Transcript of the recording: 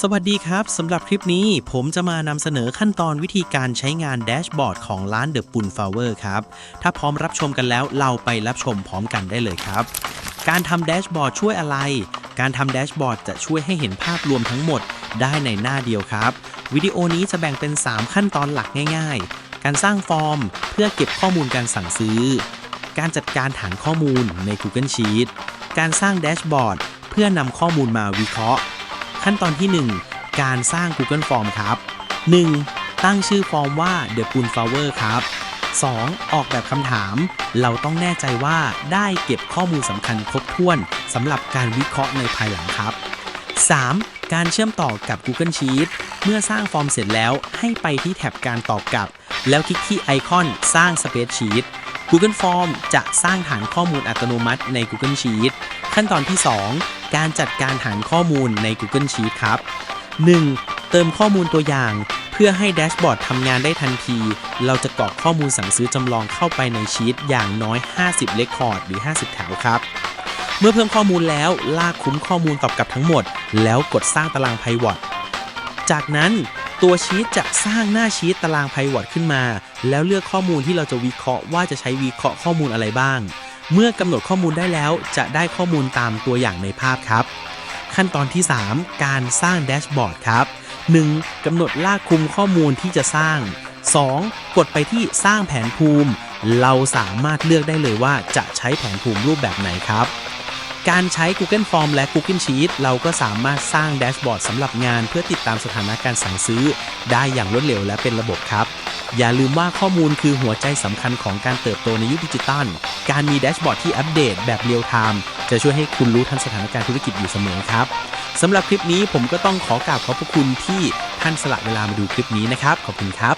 สวัสดีครับ สำหรับคลิปนี้ผมจะมานำเสนอขั้นตอนวิธีการใช้งานแดชบอร์ดของร้านเดอะปุ่นฟลาเวอร์ครับ ถ้าพร้อมรับชมกันแล้วเราไปรับชมพร้อมกันได้เลยครับ การทำแดชบอร์ดช่วยอะไร การทำแดชบอร์ดจะช่วยให้เห็นภาพรวมทั้งหมดได้ในหน้าเดียวครับ วิดีโอนี้จะแบ่งเป็น 3 ขั้นตอนหลักง่าย ๆ การสร้างฟอร์ม เพื่อเก็บข้อมูลการสั่งซื้อ การจัดการฐานข้อมูลใน Google Sheet การสร้างแดชบอร์ดเพื่อนำข้อมูลมาวิเคราะห์ ขั้นตอนที่ 1 การสร้าง Google Form ครับ 1. ตั้งชื่อฟอร์มว่า The p u n Flower ครับ 2. ออกแบบคำถาม เราต้องแน่ใจว่าได้เก็บข้อมูลสำคัญครบถ้วนสำหรับการวิเคราะห์ในภายหลังครับ 3. การเชื่อมต่อกับ Google Sheet เมื่อสร้างฟอร์มเสร็จแล้วให้ไปที่แท็บการตอบกลับ แล้วคลิกที่ไอคอนสร้าง Spreadsheet Google Form จะสร้างฐานข้อมูลอัตโนมัติใน Google Sheet ขั้นตอนที่ 2 การจัดการฐานข้อมูลใน Google Sheet ครับ 1. เติมข้อมูลตัวอย่าง เพื่อให้แดชบอร์ดทำงานได้ทันที เราจะกรอกข้อมูลสั่งซื้อจำลองเข้าไปในชีตอย่างน้อย 50 เลคคอร์ดหรือ 50 แถวครับ เมื่อเพิ่มข้อมูลแล้วลากคุ้มข้อมูลตอบกลับทั้งหมด แล้วกดสร้างตารางไพวอตจากนั้นตัวชีตจะสร้างหน้าชีตตารางไพวอตขึ้นมา แล้วเลือกข้อมูลที่เราจะวิเคราะห์ว่าจะใช้วิเคราะห์ข้อมูลอะไรบ้าง เมื่อกำหนดข้อมูลได้แล้ว จะได้ข้อมูลตามตัวอย่างในภาพครับ ขั้นตอนที่ 3 การสร้างแดชบอร์ดครับ 1. กำหนดลากคลุมข้อมูลที่จะสร้าง 2. กดไปที่สร้างแผนภูมิ เราสามารถเลือกได้เลยว่าจะใช้แผนภูมิรูปแบบไหนครับ การใช้ Google Form และ Google Sheet เราก็สามารถสร้างแดชบอร์ดสำหรับงานเพื่อติดตามสถานะการสั่งซื้อ ได้อย่างรวดเร็วและเป็นระบบครับ อย่าลืมว่าข้อมูลคือหัวใจสำคัญของการเติบโตในยุคดิจิตอล การมีแดชบอร์ดที่อัปเดตแบบเรียลไทม์จะช่วยให้คุณรู้ทันสถานการณ์ธุรกิจอยู่เสมอครับสำหรับคลิปนี้ผมก็ต้องขอกราบขอบพระคุณที่ท่านสละเวลามาดูคลิปนี้นะครับ ขอบคุณครับ